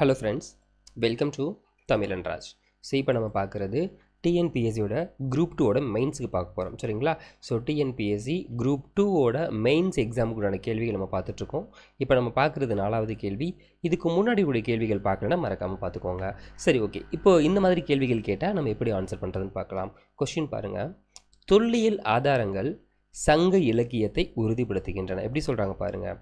Hello friends welcome to தமிழன் Raj so இப்போ நம்ம பார்க்குறது டிஎன்பிஎஸ்சியோட குரூப் டூவோட மெயின்ஸுக்கு பார்க்க போகிறோம் சரிங்களா? ஸோ டிஎன்பிஎஸ்சி குரூப் டூவோட மெயின்ஸ் எக்ஸாமுக்குடான கேள்விகள் நம்ம பார்த்துட்ருக்கோம் இப்போ நம்ம பார்க்குறது நாலாவது கேள்வி. இதுக்கு முன்னாடி உடைய கேள்விகள் பார்க்கலன்னா மறக்காமல் பார்த்துக்கோங்க. சரி ஓகே இப்போ இந்த மாதிரி கேள்விகள் கேட்டால் நம்ம எப்படி ஆன்சர் பண்ணுறதுன்னு பார்க்கலாம். கொஷின் பாருங்கள் தொல்லியல் ஆதாரங்கள் சங்க இலக்கியத்தை உறுதிப்படுத்துகின்றன. எப்படி சொல்கிறாங்க பாருங்கள்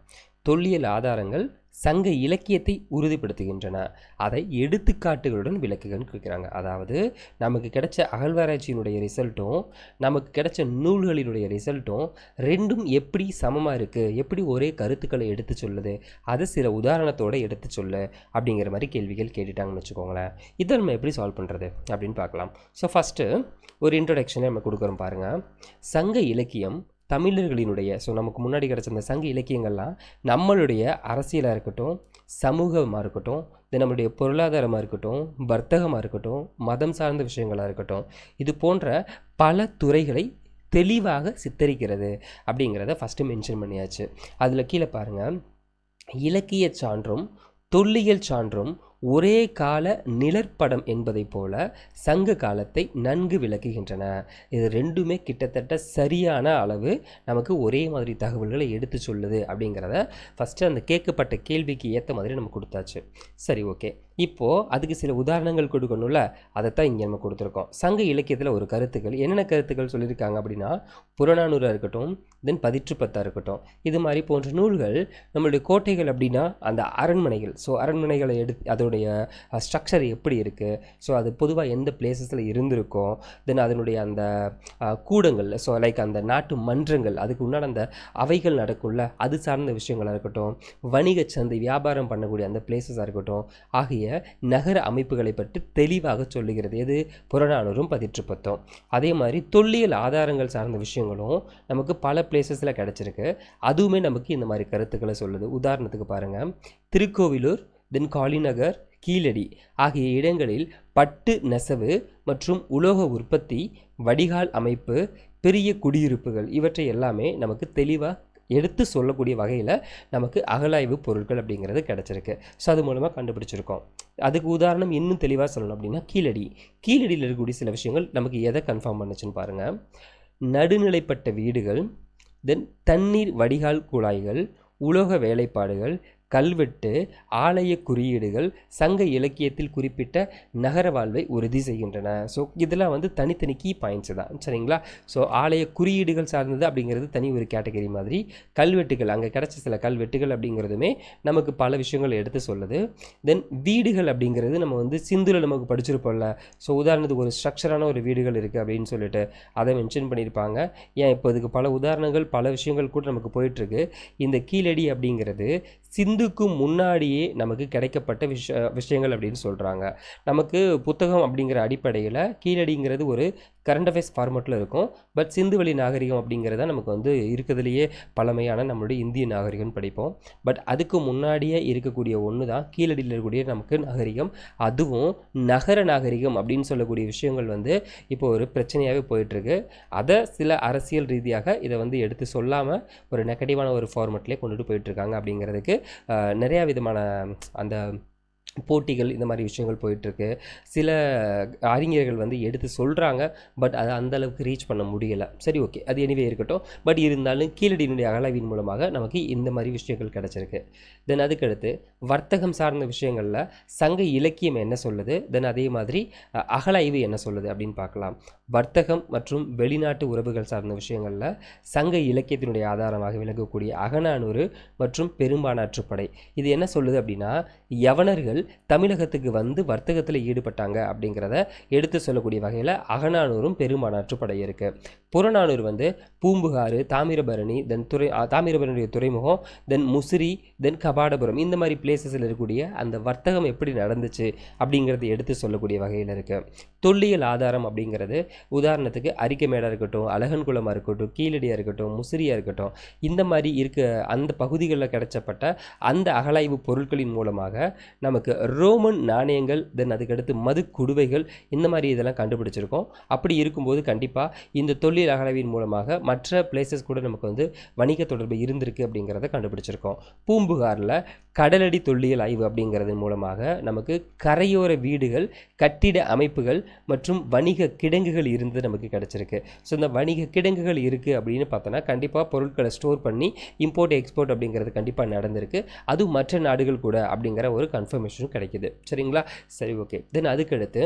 தொல்லியல் ஆதாரங்கள் சங்க இலக்கியத்தை உறுதிப்படுத்துகின்றன. அதை எடுத்துக்காட்டுகளுடன் விளக்குகள்னு கொடுக்குறாங்க அதாவது நமக்கு கிடைச்ச அகழ்வாராய்ச்சியினுடைய ரிசல்ட்டும் நமக்கு கிடைச்ச நூல்களினுடைய ரிசல்ட்டும் ரெண்டும் எப்படி சமமாக இருக்குது எப்படி ஒரே கருத்துக்களை எடுத்து சொல்லுது? அதை சில உதாரணத்தோடு எடுத்து சொல்லு அப்படிங்கிற மாதிரி கேள்விகள் கேட்டுட்டாங்கன்னு வச்சுக்கோங்களேன். இதை நம்ம எப்படி சால்வ் பண்ணுறது அப்படின்னு பார்க்கலாம். ஸோ ஃபஸ்ட்டு ஒரு இன்ட்ரொடக்ஷனை நம்ம கொடுக்குறோம் பாருங்கள் சங்க இலக்கியம் தமிழர்களினுடைய ஸோ நமக்கு முன்னாடி கிடச்ச அந்த சங்க இலக்கியங்கள்லாம் நம்மளுடைய அரசியலாக இருக்கட்டும் சமூகமாக இருக்கட்டும் இது நம்மளுடைய பொருளாதாரமாக இருக்கட்டும் வர்த்தகமாக இருக்கட்டும் மதம் சார்ந்த விஷயங்களாக இருக்கட்டும் இது போன்ற பல துறைகளை தெளிவாக சித்தரிக்கிறது அப்படிங்கிறத ஃபஸ்ட்டு மென்ஷன் பண்ணியாச்சு. அதில் கீழே பாருங்கள் இலக்கிய சான்றும் தொல்லியல் சான்றும் ஒரே கால நிழற்படம் என்பதைப் போல சங்க காலத்தை நன்கு விளக்குகின்றன. இது ரெண்டுமே கிட்டத்தட்ட சரியான அளவு நமக்கு ஒரே மாதிரி தகவல்களை எடுத்து சொல்லுது அப்படிங்கிறத ஃபஸ்ட்டு அந்த கேட்கப்பட்ட கேள்விக்கு ஏற்ற மாதிரி நம்ம கொடுத்தாச்சு. சரி ஓகே இப்போது அதுக்கு சில உதாரணங்கள் கொடுக்கணும்ல? அதைத்தான் இங்கே நம்ம கொடுத்துருக்கோம். சங்க இலக்கியத்தில் ஒரு கருத்துக்கள். என்னென்ன கருத்துக்கள் சொல்லியிருக்காங்க அப்படின்னா புறநானூறாக இருக்கட்டும் தென் பதிற்றுப்பத்தாக இருக்கட்டும். இது மாதிரி போன்ற நூல்கள் நம்மளுடைய கோட்டைகள் அப்படின்னா அந்த அரண்மனைகள். ஸோ அரண்மனைகளை எடுத்து அதனுடைய ஸ்ட்ரக்சர் எப்படி இருக்குது ஸோ அது பொதுவாக எந்த பிளேசஸில் இருந்திருக்கும் தென் அதனுடைய அந்த கூடங்கள் ஸோ லைக் அந்த நாட்டு மன்றங்கள் அதுக்கு உண்டான அந்த அவைகள் நடக்கும்ல அது சார்ந்த விஷயங்களாக இருக்கட்டும் வணிக சந்தை வியாபாரம் பண்ணக்கூடிய அந்த பிளேசஸாக இருக்கட்டும் ஆகிய நகர அமைப்புகளை பற்றி தெளிவாக சொல்லுகிறது. எது? புறநானூறும் பதிற்றுப்பத்தும். அதே மாதிரி தொல்லியல் ஆதாரங்கள் சார்ந்த விஷயங்களும் நமக்கு பல பிளேசஸில் கிடச்சிருக்கு. அதுவுமே நமக்கு இந்த மாதிரி கருத்துக்களை சொல்லுது. உதாரணத்துக்கு பாருங்கள் திருக்கோவிலூர் தென் காலிநகர் கீழடி ஆகிய இடங்களில் பட்டு நெசவு மற்றும் உலோக உற்பத்தி வடிகால் அமைப்பு பெரிய குடியிருப்புகள் இவற்றை எல்லாமே நமக்கு தெளிவாக எடுத்து சொல்லக்கூடிய வகையில் நமக்கு அகலாய்வு பொருட்கள் அப்படிங்கிறது கிடச்சிருக்கு. ஸோ அது மூலமாக கண்டுபிடிச்சிருக்கோம். அதுக்கு உதாரணம் இன்னும் தெளிவாக சொல்லணும் அப்படின்னா கீழடி. கீழடியில் இருக்கக்கூடிய சில விஷயங்கள் நமக்கு எதை கன்ஃபார்ம் பண்ணுச்சுன்னு பாருங்கள் நடுநிலைப்பட்ட வீடுகள் தென் தண்ணீர் வடிகால் குழாய்கள் உலோக வேலைப்பாடுகள் கல்வெட்டு ஆலய குறியீடுகள் சங்க இலக்கியத்தில் குறிப்பிட்ட நகர வாழ்வை உறுதி செய்கின்றன. ஸோ இதெல்லாம் வந்து தனித்தனி கீ பாயிண்ட்ஸ் தான். சரிங்களா? ஸோ ஆலய குறியீடுகள் சார்ந்தது அப்படிங்கிறது தனி ஒரு கேட்டகரி மாதிரி. கல்வெட்டுகள் அங்கே கிடைச்ச சில கல்வெட்டுகள் அப்படிங்கிறதுமே நமக்கு பல விஷயங்கள் எடுத்து சொல்லுது. தென் வீடுகள் அப்படிங்கிறது நம்ம வந்து சிந்துல நமக்கு படிச்சிருப்போம்ல. ஸோ உதாரணத்துக்கு ஒரு ஸ்ட்ரக்சரான ஒரு வீடுகள் இருக்குது அப்படின்னு சொல்லிட்டு அதை மென்ஷன் பண்ணியிருப்பாங்க. ஏன்? இப்போ இதுக்கு பல உதாரணங்கள் பல விஷயங்கள் கூட நமக்கு போயிட்டுருக்கு. இந்த கீழடி அப்படிங்கிறது சிந்து ஐந்துக்கும் முன்னாடியே நமக்கு கிடைக்கப்பட்ட விஷ விஷயங்கள் அப்படின்னு சொல்கிறாங்க நமக்கு புத்தகம் அப்படிங்கிற அடிப்படையில் கீழடிங்கிறது ஒரு கரண்ட் அஃபேர்ஸ் ஃபார்மெட்டில் இருக்கும். பட் சிந்துவெளி நாகரிகம் அப்படிங்கிறத நமக்கு வந்து இருக்கிறதுலையே பழமையான நம்மளுடைய இந்திய நாகரிகம்னு படிப்போம். பட் அதுக்கு முன்னாடியே இருக்கக்கூடிய ஒன்று தான் கீழடியில் இருக்கக்கூடிய நமக்கு நாகரிகம். அதுவும் நகர நாகரிகம் அப்படின்னு சொல்லக்கூடிய விஷயங்கள் வந்து இப்போ ஒரு பிரச்சனையாகவே போயிட்டுருக்கு. அதை சில அரசியல் ரீதியாக இதை வந்து எடுத்து சொல்லாமல் ஒரு நெகட்டிவான ஒரு ஃபார்மெட்லேயே கொண்டுட்டு போயிட்டுருக்காங்க அப்படிங்கிறதுக்கு நிறையா விதமான அந்த போட்டிகள் இந்த மாதிரி விஷயங்கள் போயிட்டுருக்கு. சில அறிஞர்கள் வந்து எடுத்து சொல்கிறாங்க பட் அதை அந்த அளவுக்கு ரீச் பண்ண முடியலை. சரி ஓகே. அது எனிவே இருக்கட்டும். பட் இருந்தாலும் கீழடியினுடைய அகலவின் மூலமாக நமக்கு இந்த மாதிரி விஷயங்கள் கிடச்சிருக்கு. தென் அதுக்கடுத்து வர்த்தகம் சார்ந்த விஷயங்களில் சங்க இலக்கியம் என்ன சொல்லுது? தென் அதே மாதிரி அகலாய்வு என்ன சொல்லுது அப்படின்னு பார்க்கலாம். வர்த்தகம் மற்றும் வெளிநாட்டு உறவுகள் சார்ந்த விஷயங்களில் சங்க இலக்கியத்தினுடைய ஆதாரமாக விளங்கக்கூடிய அகநானூறு மற்றும் பெரும்பானாற்றுப்படை இது என்ன சொல்லுது அப்படின்னா யவனர்கள் தமிழகத்துக்கு வந்து வர்த்தகத்தில் ஈடுபட்டாங்க அப்படிங்கிறத எடுத்து சொல்லக்கூடிய வகையில் அகநானூரும் பெரும்பானாற்றுப்படை இருக்குது புறநானூறு வந்து பூம்புகாறு தாமிரபரணி தென் துறை தாமிரபரணி தாமிரபரணியுடைய துறைமுகம் தென் முசிறி தென் கபாடபுரம் இந்த மாதிரி பிளேசஸில் இருக்கக்கூடிய அந்த வர்த்தகம் எப்படி நடந்துச்சு அப்படிங்கிறத எடுத்து சொல்லக்கூடிய வகையில் இருக்குது தொல்லியல் ஆதாரம் அப்படிங்கிறது உதாரணத்துக்கு அரிக்கமேடாக இருக்கட்டும் அழகன்குளமாக இருக்கட்டும் கீழடியாக இருக்கட்டும் முசிறியாக இருக்கட்டும் இந்த மாதிரி இருக்க அந்த பகுதிகளில் கிடைச்சப்பட்ட அந்த அகலாய்வு பொருட்களின் மூலமாக நமக்கு நமக்கு ரோமன் நாணயங்கள் தென் அதுக்கடுத்து மது குடுவைகள் இந்த மாதிரி இதெல்லாம் கண்டுபிடிச்சிருக்கோம். அப்படி இருக்கும்போது கண்டிப்பாக இந்த தொல்லியல் அகலவின் மூலமாக மற்ற பிளேசஸ் கூட நமக்கு வந்து வணிக தொடர்பு இருந்திருக்கு அப்படிங்கிறத கண்டுபிடிச்சிருக்கோம். பூம்புகாரில் கடலடி தொல்லியல் ஆய்வு அப்படிங்கிறதன் மூலமாக நமக்கு கரையோர வீடுகள் கட்டிட அமைப்புகள் மற்றும் வணிக கிடங்குகள் இருந்து நமக்கு கிடச்சிருக்கு. ஸோ இந்த வணிக கிடங்குகள் இருக்குது அப்படின்னு பார்த்தோன்னா கண்டிப்பாக பொருட்களை ஸ்டோர் பண்ணி இம்போர்ட் எக்ஸ்போர்ட் அப்படிங்கிறது கண்டிப்பாக நடந்திருக்கு. அதுவும் மற்ற நாடுகள் கூட அப்படிங்கிற ஒரு கன்ஃபர்மேஷன் கன்ஃபர்மேஷனும் கிடைக்குது. சரிங்களா? சரி ஓகே தென் அதுக்கடுத்து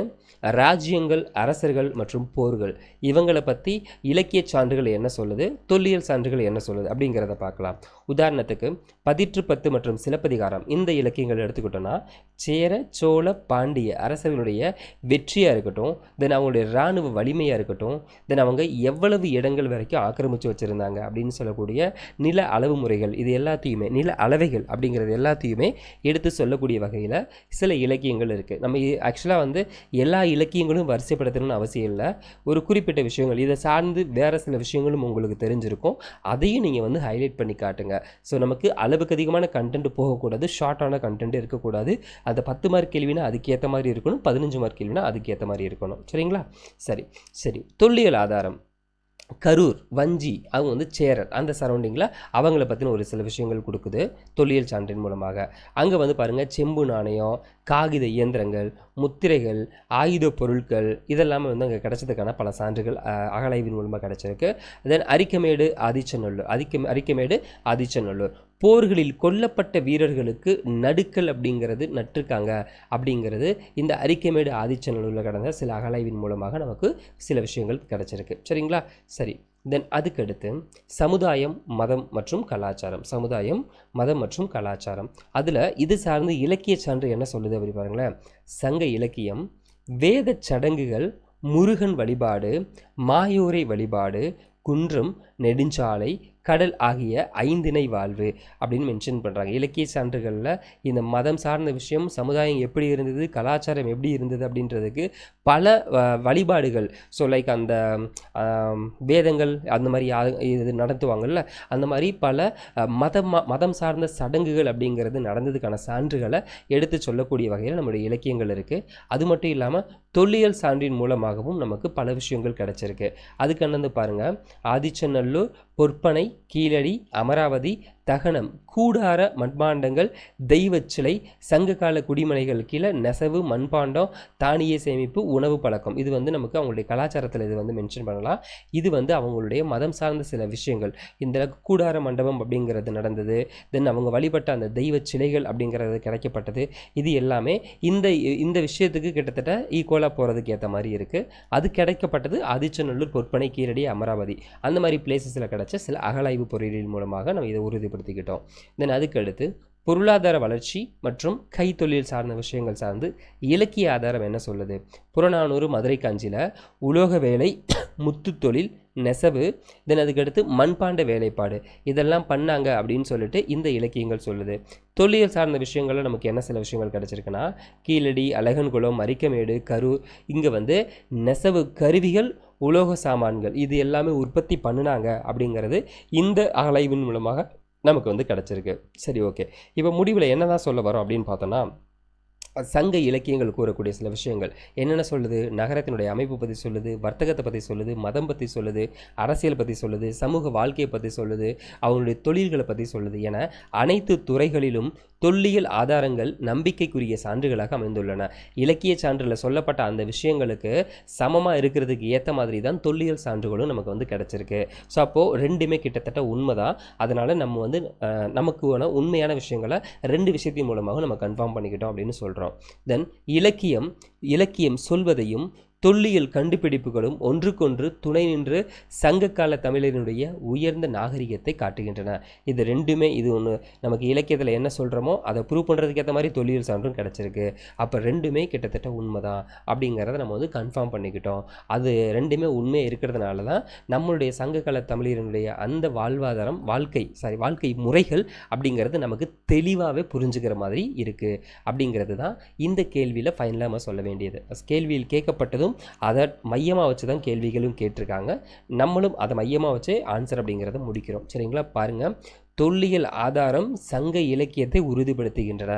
ராஜ்யங்கள் அரசர்கள் மற்றும் போர்கள் இவங்களை பற்றி இலக்கிய சான்றுகள் என்ன சொல்லுது? தொல்லியல் சான்றுகள் என்ன சொல்லுது? அப்படிங்கிறத பார்க்கலாம். உதாரணத்துக்கு பதிற்று பத்து மற்றும் சிலப்பதிகாரம். இந்த இலக்கியங்கள் எடுத்துக்கிட்டோன்னா சேர சோழ பாண்டிய அரசர்களுடைய வெற்றியாக இருக்கட்டும் தென் அவங்களுடைய இராணுவ வலிமையாக இருக்கட்டும் தென் அவங்க எவ்வளவு இடங்கள் வரைக்கும் ஆக்கிரமித்து வச்சுருந்தாங்க அப்படின்னு சொல்லக்கூடிய நில அளவு முறைகள் இது எல்லாத்தையுமே நில அளவைகள் அப்படிங்கிறது எல்லாத்தையுமே எடுத்து சொல்லக்கூடிய வகையில் சில இலக்கியங்கள் இருக்குது நம்ம ஆக்சுவலாக வந்து எல்லா இலக்கியங்களும் வரிசைப்படுத்தணும்னு அவசியம் இல்லை. ஒரு குறிப்பிட்ட விஷயங்கள் இதை சார்ந்து வேறு சில விஷயங்களும் உங்களுக்கு தெரிஞ்சிருக்கும். அதையும் நீங்கள் வந்து ஹைலைட் பண்ணி காட்டுங்க. ஸோ நமக்கு அளவுக்கு அதிகமான கண்டென்ட் போகக்கூடாது ஷார்ட்டான கண்டென்ட் இருக்கக்கூடாது. அந்த பத்து மார்க் கேள்வினா அதுக்கேற்ற மாதிரி இருக்கணும் பதினஞ்சு மார்க் கேள்வினா அதுக்கேற்ற மாதிரி இருக்கணும். சரிங்களா? சரி. சரி. தொல்லியல் ஆதாரம். கரூர் வஞ்சி அவங்க வந்து சேரர். அந்த சரௌண்டிங்கில் அவங்கள பற்றின ஒரு சில விஷயங்கள் கொடுக்குது தொல்லியல் சான்றின் மூலமாக. அங்கே வந்து பாருங்கள் செம்பு நாணயம் காகித இயந்திரங்கள் முத்திரைகள் ஆயுத பொருட்கள் இதெல்லாமே வந்து அங்கே கிடைச்சதுக்கான பல சான்றுகள் அகலாய்வின் மூலமாக கிடச்சிருக்கு. தென் அரிக்கமேடு ஆதிச்சநல்லூர் அரிக்க அரிக்கமேடு ஆதிச்சநல்லூர். போர்களில் கொல்லப்பட்ட வீரர்களுக்கு நடுக்கல் அப்படிங்கிறது நட்டிருக்காங்க அப்படிங்கிறது இந்த அரிக்கமேடு ஆதிச்சநல்லூரில் கடந்த சில அகலாய்வின் மூலமாக நமக்கு சில விஷயங்கள் கிடச்சிருக்கு. சரிங்களா? சரி. தென் அதுக்கடுத்து சமுதாயம் மதம் மற்றும் கலாச்சாரம். சமுதாயம் மதம் மற்றும் கலாச்சாரம். அதில் இது சார்ந்து இலக்கிய சான்று என்ன சொல்லுது அப்படி பாருங்களேன். சங்க இலக்கியம் வேத சடங்குகள் முருகன் வழிபாடு மாயோரை வழிபாடு குன்றம் நெடுஞ்சாலை கடல் ஆகிய ஐந்திணை வாழ்வு அப்படின்னு மென்ஷன் பண்ணுறாங்க இலக்கிய சான்றுகளில் இந்த மதம் சார்ந்த விஷயம் சமுதாயம் எப்படி இருந்தது கலாச்சாரம் எப்படி இருந்தது அப்படின்றதுக்கு பல வழிபாடுகள். ஸோ லைக் அந்த வேதங்கள் அந்த மாதிரி இது நடத்துவாங்கள்ல அந்த மாதிரி பல மதம் மதம் சார்ந்த சடங்குகள் அப்படிங்கிறது நடந்ததுக்கான சான்றுகளை எடுத்து சொல்லக்கூடிய வகையில் நம்முடைய இலக்கியங்கள் இருக்குது அது மட்டும் இல்லாமல் தொல்லியல் சான்றின் மூலமாகவும் நமக்கு பல விஷயங்கள் கிடச்சிருக்கு. அதுக்கு வந்து பாருங்கள் ஆதிச்சநல்லூர் பொற்பனை கீழடி அமராவதி தகனம் கூடார மண்பாண்டங்கள் தெய்வச் சிலை சங்ககால குடிமனைகள் கீழே நெசவு மண்பாண்டம் தானிய சேமிப்பு உணவு பழக்கம். இது வந்து நமக்கு அவங்களுடைய கலாச்சாரத்தில் இது வந்து மென்ஷன் பண்ணலாம். இது வந்து அவங்களுடைய மதம் சார்ந்த சில விஷயங்கள். இந்த கூடார மண்டபம் அப்படிங்கிறது நடந்தது. தென் அவங்க வழிபட்ட அந்த தெய்வ சிலைகள் அப்படிங்கிறது கிடைக்கப்பட்டது. இது எல்லாமே இந்த இந்த விஷயத்துக்கு கிட்டத்தட்ட ஈக்குவலாக போகிறதுக்கு ஏற்ற மாதிரி இருக்குது அது கிடைக்கப்பட்டது ஆதிச்சநல்லூர் பொற்பனை கீழடி அமராவதி. அந்த மாதிரி பிளேசஸில் கிடைச்ச சில அகலாய்வு பொறியியல் மூலமாக நம்ம இதை உறுதிப்படுத்திக்கிட்டோம் தென் அதுக்கு அடுத்து பொருளாதார வளர்ச்சி மற்றும் கைத்தொழில் சார்ந்த விஷயங்கள் சார்ந்து இலக்கிய ஆதாரம் என்ன சொல்லுது? புறநானூறு மதுரை காஞ்சியில் உலோக வேலை முத்து தொழில் நெசவு தென் அதுக்கடுத்து மண்பாண்ட வேலைப்பாடு. இதெல்லாம் பண்ணாங்க அப்படின்னு சொல்லிட்டு இந்த இலக்கியங்கள் சொல்லுது. தொழில் சார்ந்த விஷயங்களில் நமக்கு என்ன சில விஷயங்கள் கிடச்சிருக்குன்னா கீழடி அழகன்குளம் அரிக்கமேடு கரு இங்கே வந்து நெசவு கருவிகள் உலோக சாமான்கள் இது எல்லாமே உற்பத்தி பண்ணினாங்க அப்படிங்கிறது இந்த அகலாய்வின் மூலமாக நமக்கு வந்து கிடச்சிருக்கு. சரி ஓகே. இப்போ முடிவில் என்ன தான் சொல்ல வரோம் அப்படின்னு பார்த்தோன்னா சங்க இலக்கியங்கள் கூறக்கூடிய சில விஷயங்கள். என்னென்ன சொல்லுது? நகரத்தினுடைய அமைப்பு பற்றி சொல்லுது வர்த்தகத்தை பற்றி சொல்லுது மதம் பற்றி சொல்லுது அரசியல் பற்றி சொல்லுது சமூக வாழ்க்கையை பற்றி சொல்லுது அவங்களுடைய தொழில்களை பற்றி சொல்லுது என அனைத்து துறைகளிலும் தொல்லியல் ஆதாரங்கள் நம்பிக்கைக்குரிய சான்றுகளாக அமைந்துள்ளன. இலக்கிய சான்றில் சொல்லப்பட்ட அந்த விஷயங்களுக்கு சமமாக இருக்கிறதுக்கு ஏற்ற மாதிரி தான் தொல்லியல் சான்றுகளும் நமக்கு வந்து கிடச்சிருக்கு. ஸோ அப்போது ரெண்டுமே கிட்டத்தட்ட உண்மை தான் அதனால் நம்ம வந்து அஹ், நமக்கான உண்மையான விஷயங்களை ரெண்டு விஷயத்தின் மூலமாக நம்ம கன்ஃபார்ம் பண்ணிக்கிட்டோம் அப்படின்னு சொல்கிறோம் தென் இலக்கியம் இலக்கியம் சொல்வதையும் தொல்லியல் கண்டுபிடிப்புகளும் ஒன்றுக்கொன்று துணை நின்று சங்ககால தமிழரினுடைய உயர்ந்த நாகரிகத்தை காட்டுகின்றன. இது ரெண்டுமே இது ஒன்று நமக்கு இலக்கியத்தில் என்ன சொல்கிறோமோ அதை ப்ரூவ் பண்ணுறதுக்கு ஏற்ற மாதிரி தொல்லியல் சான்றும் கிடச்சிருக்கு. அப்போ ரெண்டுமே கிட்டத்தட்ட உண்மைதான் அப்படிங்கிறத நம்ம வந்து கன்ஃபார்ம் பண்ணிக்கிட்டோம். அது ரெண்டுமே உண்மையாக இருக்கிறதுனால தான் நம்மளுடைய சங்ககால தமிழரினுடைய அந்த வாழ்வாதாரம் வாழ்க்கை சாரி வாழ்க்கை முறைகள் அப்படிங்கிறது நமக்கு தெளிவாகவே புரிஞ்சுக்கிற மாதிரி இருக்குது அப்படிங்கிறது தான் இந்த கேள்வியில் ஃபைனலாக நம்ம சொல்ல வேண்டியது. கேள்வியில் கேட்கப்பட்டதும் அதை மையமாக வச்சு தான் கேள்விகளும் கேட்டிருக்காங்க. நம்மளும் அதை மையமாக வச்சு ஆன்சர் அப்படிங்கிறத முடிக்கிறோம். சரிங்களா? பாருங்கள் தொல்லியல் ஆதாரம் சங்க இலக்கியத்தை உறுதிப்படுத்துகின்றன.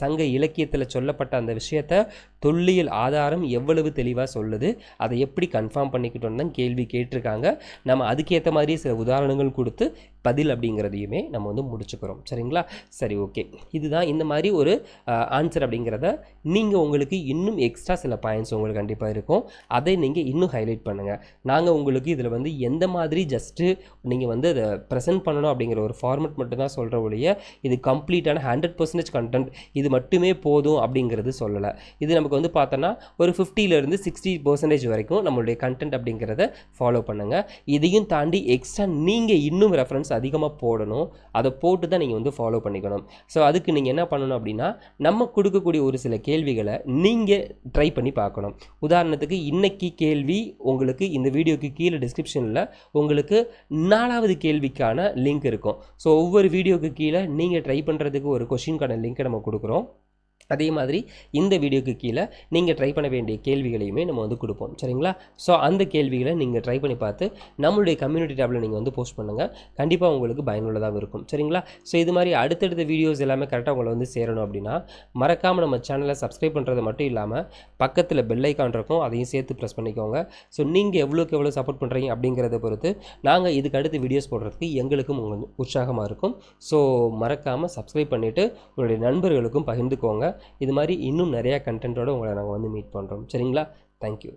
சங்க இலக்கியத்தில் சொல்லப்பட்ட அந்த விஷயத்த தொல்லியல் ஆதாரம் எவ்வளவு தெளிவாக சொல்லுது அதை எப்படி கன்ஃபார்ம் பண்ணிக்கிட்டோன்னு தான் கேள்வி கேட்டிருக்காங்க. நம்ம அதுக்கேற்ற மாதிரி சில உதாரணங்கள் கொடுத்து பதில் அப்படிங்கிறதையுமே நம்ம வந்து முடிச்சுக்கிறோம். சரிங்களா? சரி ஓகே. இதுதான் இந்த மாதிரி ஒரு ஆன்சர் அப்படிங்கிறத நீங்கள் உங்களுக்கு இன்னும் எக்ஸ்ட்ரா சில பாயிண்ட்ஸ் உங்களுக்கு கண்டிப்பாக இருக்கும். அதை நீங்கள் இன்னும் ஹைலைட் பண்ணுங்கள் நாங்கள் உங்களுக்கு இதில் வந்து எந்த மாதிரி ஜஸ்ட்டு நீங்கள் வந்து அதை ப்ரெசென்ட் பண்ணணும் அப்படிங்கிற ஒரு ஃபார்மெட் மட்டும் தான் சொல்கிற ஒழிய இது கம்ப்ளீட்டான ஹண்ட்ரட் பர்சன்டேஜ் கண்டென்ட் இது மட்டுமே போதும் அப்படிங்கிறது சொல்லலை. இது நமக்கு வந்து பார்த்தோன்னா ஒரு 50 இருந்து சிக்ஸ்டி பர்சன்டேஜ் வரைக்கும் நம்மளுடைய கண்டென்ட் அப்படிங்கிறத ஃபாலோ பண்ணுங்கள் இதையும் தாண்டி எக்ஸ்ட்ரா நீங்கள் இன்னும் ரெஃபரன்ஸ் அதிகமாக போடணும். அதை போட்டு தான் நீங்கள் வந்து ஃபாலோ பண்ணிக்கணும். ஸோ அதுக்கு நீங்கள் என்ன பண்ணணும் அப்படின்னா நம்ம கொடுக்கக்கூடிய ஒரு சில கேள்விகளை நீங்கள் ட்ரை பண்ணி பார்க்கணும். உதாரணத்துக்கு இன்னைக்கு கேள்வி உங்களுக்கு இந்த வீடியோக்கு கீழே டிஸ்கிரிப்ஷனில் உங்களுக்கு நாலாவது கேள்விக்கான லிங்க் இருக்கும். ஸோ ஒவ்வொரு வீடியோக்கு கீழே நீங்கள் ட்ரை பண்ணுறதுக்கு ஒரு கொஷின்கான லிங்க்கை நம்ம கொடுக்குறோம். அதே மாதிரி இந்த வீடியோக்கு கீழே நீங்கள் ட்ரை பண்ண வேண்டிய கேள்விகளையுமே நம்ம வந்து கொடுப்போம். சரிங்களா? ஸோ அந்த கேள்விகளை நீங்கள் ட்ரை பண்ணி பார்த்து நம்மளுடைய கம்யூனிட்டி டேப்பில் நீங்கள் வந்து போஸ்ட் பண்ணுங்கள் கண்டிப்பாக உங்களுக்கு பயனுள்ளதாக இருக்கும். சரிங்களா? ஸோ இது மாதிரி அடுத்தடுத்த வீடியோஸ் எல்லாமே கரெக்டாக உங்களை வந்து சேரணும் அப்படின்னா மறக்காமல் நம்ம சேனலை சப்ஸ்கிரைப் பண்ணுறது மட்டும் இல்லாமல் பக்கத்தில் பெல் ஐக்கான் இருக்கும் அதையும் சேர்த்து ப்ரெஸ் பண்ணிக்கோங்க. ஸோ நீங்கள் எவ்வளோக்கு எவ்வளோ சப்போர்ட் பண்ணுறீங்க அப்படிங்கிறத பொறுத்து நாங்கள் இதுக்கு அடுத்து வீடியோஸ் போடுறதுக்கு எங்களுக்கும் உங்களுக்கு உற்சாகமாக இருக்கும். ஸோ மறக்காமல் சப்ஸ்கிரைப் பண்ணிவிட்டு உங்களுடைய நண்பர்களுக்கும் பகிர்ந்துக்கோங்க. இது மாதிரி இன்னும் நிறையா கண்டென்ட்டோடு உங்களை நாங்கள் வந்து மீட் பண்ணுறோம் சரிங்களா? தேங்க்யூ